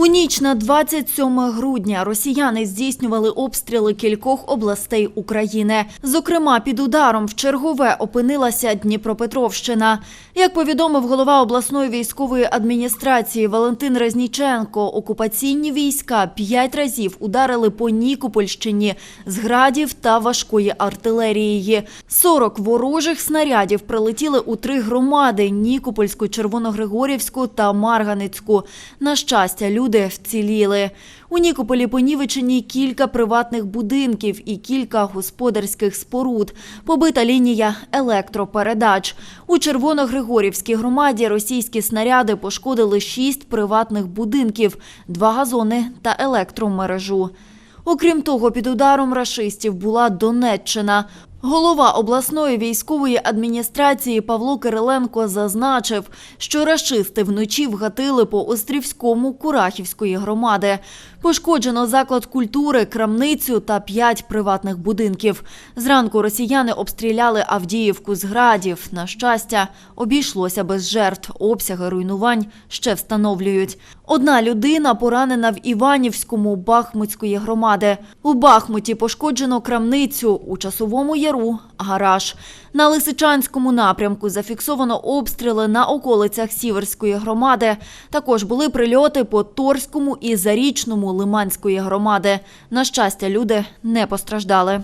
У ніч на 27 грудня росіяни здійснювали обстріли кількох областей України. Зокрема, під ударом в чергове опинилася Дніпропетровщина. Як повідомив голова обласної військової адміністрації Валентин Резніченко, окупаційні війська п'ять разів ударили по Нікопольщині з градів та важкої артилерії. 40 ворожих снарядів прилетіли у три громади – Нікопольську, Червоногригорівську та Марганицьку. На щастя, люди вціліли. У Нікополі понівечені кілька приватних будинків і кілька господарських споруд. Побита лінія електропередач. У Червоногригорівській громаді російські снаряди пошкодили шість приватних будинків, два газони та електромережу. Окрім того, під ударом рашистів була Донеччина. Голова обласної військової адміністрації Павло Кириленко зазначив, що рашисти вночі вгатили по Острівському Курахівської громади. Пошкоджено заклад культури, крамницю та п'ять приватних будинків. Зранку росіяни обстріляли Авдіївку з градів. На щастя, обійшлося без жертв. Обсяги руйнувань ще встановлюють. Одна людина поранена в Іванівському Бахмутської громади. У Бахмуті пошкоджено крамницю, у Часовому Яру – гараж. На Лисичанському напрямку зафіксовано обстріли на околицях Сіверської громади. Також були прильоти по Торському і Зарічному Лиманської громади. На щастя, люди не постраждали.